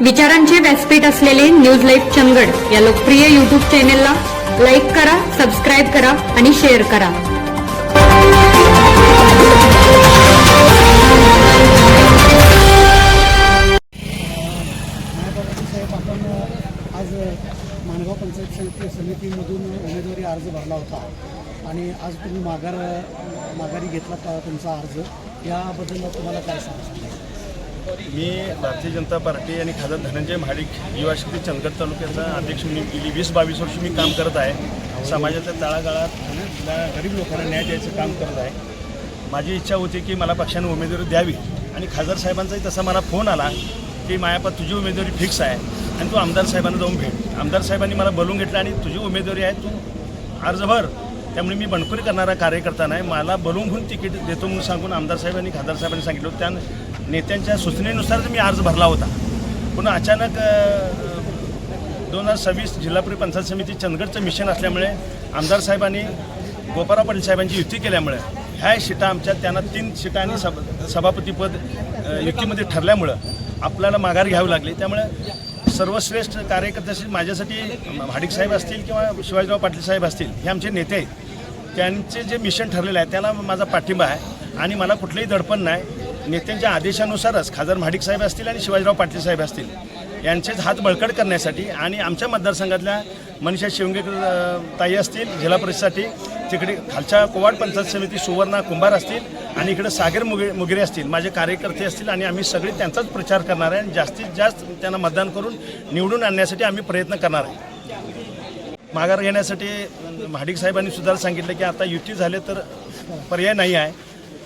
विचारांचे व्यासपीठ असलेले न्यूज लाईव्ह चंदगड या लोकप्रिय युट्यूब चॅनेलला लाईक करा सबस्क्राईब करा आणि शेअर करा. आज माणगाव पंचायत समितीमधून उमेदवारी अर्ज भरला होता. आणि आज तुम्ही माघार माघारी घेतला तुमचा अर्ज. याबद्दल तुम्हाला काय सांगायचं मी भारतीय जनता पार्टी आणि खासदार धनंजय महाडिक युवा शक्ती चंदगड तालुक्याचा अध्यक्ष म्हणून गेली वीस बावीस वर्ष मी काम करत आहे. समाजाच्या तळागाळात गरीब लोकांना न्याय द्यायचं काम करत आहे. माझी इच्छा होती की मला पक्षाने उमेदवारी द्यावी आणि खासदार साहेबांचाही तसा मला फोन आला की मायापा तुझी उमेदवारी फिक्स आहे आणि तू आमदार साहेबांना जाऊन भेट. आमदार साहेबांनी मला बोलून घेतलं आणि तुझी उमेदवारी आहे तू अर्ज भर त्यामुळे मी बंडखोरी करणारा कार्यकर्ता नाही. मला बलवून तिकीट देतो म्हणून सांगून आमदार साहेबांनी खासदार साहेबांनी सांगितलं होतं. त्या नेत्यांच्या सूचनेनुसारच मी अर्ज भरला होता. पण अचानक दोन हजार सव्वीस जिल्हा पंचायत समिती चंदगडचं मिशन असल्यामुळे आमदार साहेबांनी गोपाराव पाटील साहेबांची युती केल्यामुळे ह्या शिटा आमच्या त्यांना तीन शिटा आणि सभ सभापतीपद युतीमध्ये ठरल्यामुळं आपल्याला माघार घ्यावी लागली. त्यामुळे सर्वश्रेष्ठ कार्यकर्त्याशी माझ्यासाठी भाडिक साहेब असतील किंवा शिवाजीराव पाटील साहेब असतील हे आमचे नेते आहेत. त्यांचे जे मिशन ठरलेलं आहे त्याला माझा पाठिंबा आहे. आणि मला कुठलंही दडपण नाही. नेत्यांच्या आदेशानुसारच खासदार महाडिक साहेब असतील आणि शिवाजीराव पाटील साहेब असतील यांचेच हात बळकट करण्यासाठी आणि आमच्या मतदारसंघातल्या मनीषा शिवंगेकर ताई असतील जिल्हा परिषदसाठी तिकडे खालच्या कोवाड पंचायत समिती सुवर्णा कुंभार असतील आणि इकडे सागर मुगे मुगिरे असतील माझे कार्यकर्ते असतील आणि आम्ही सगळे त्यांचाच प्रचार करणार आहे आणि जास्तीत जास्त त्यांना मतदान करून निवडून आणण्यासाठी आम्ही प्रयत्न करणार आहे. माघार घेण्यासाठी महाडिक साहेबांनी सुद्धा सांगितलं की आता युती झाले तर पर्याय नाही आहे.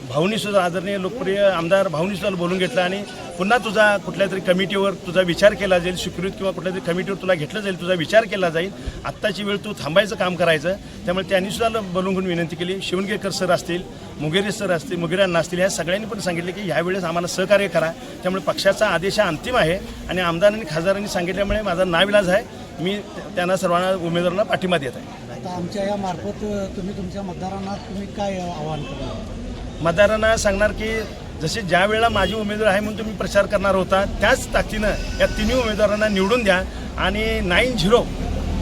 भाऊनी सुद्धा आदरणीय लोकप्रिय आमदार भाऊनी सुद्धा बोलून घेतलं आणि पुन्हा तुझा कुठल्या तरी कमिटीवर तुझा विचार केला जाईल स्वीकृत किंवा कुठल्या तरी कमिटीवर तुला घेतलं जाईल तुझा विचार केला जाईल. आत्ताची वेळ तू थांबायचं काम करायचं. त्यामुळे त्यांनी सुद्धा बोलून घेऊन विनंती केली. शिवणगेकर सर असतील मुगेरे सर असतील मुगेरांना असतील ह्या सगळ्यांनी पण सांगितलं की ह्यावेळेस आम्हाला सहकार्य करा. त्यामुळे पक्षाचा आदेश हा अंतिम आहे. आणि आमदारांनी खासदारांनी सांगितल्यामुळे माझा नाविलाज आहे. मी त्यांना सर्वांना उमेदवारांना पाठिंबा देत आहे. आता आमच्या या मार्फत तुम्ही तुमच्या मतदारांना तुम्ही काय आवाहन करणार? मतदारांना सांगणार की जसे ज्या वेळेला माझी उमेदवार आहे म्हणून तुम्ही प्रचार करणार होता त्याच ताकदीनं या तिन्ही उमेदवारांना निवडून द्या आणि नाईन झिरो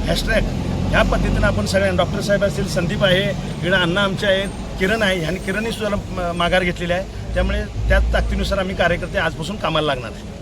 हॅशटॅग ह्या पद्धतीनं आपण सगळ्यांना डॉक्टर साहेब असतील संदीप आहे इकडं अण्णा आमचे आहेत किरण आहे ह्यांनी किरणही सुद्धा माघार घेतलेली आहे. त्यामुळे त्याच ताकदीनुसार आम्ही कार्यकर्ते आजपासून कामाला लागणार आहे.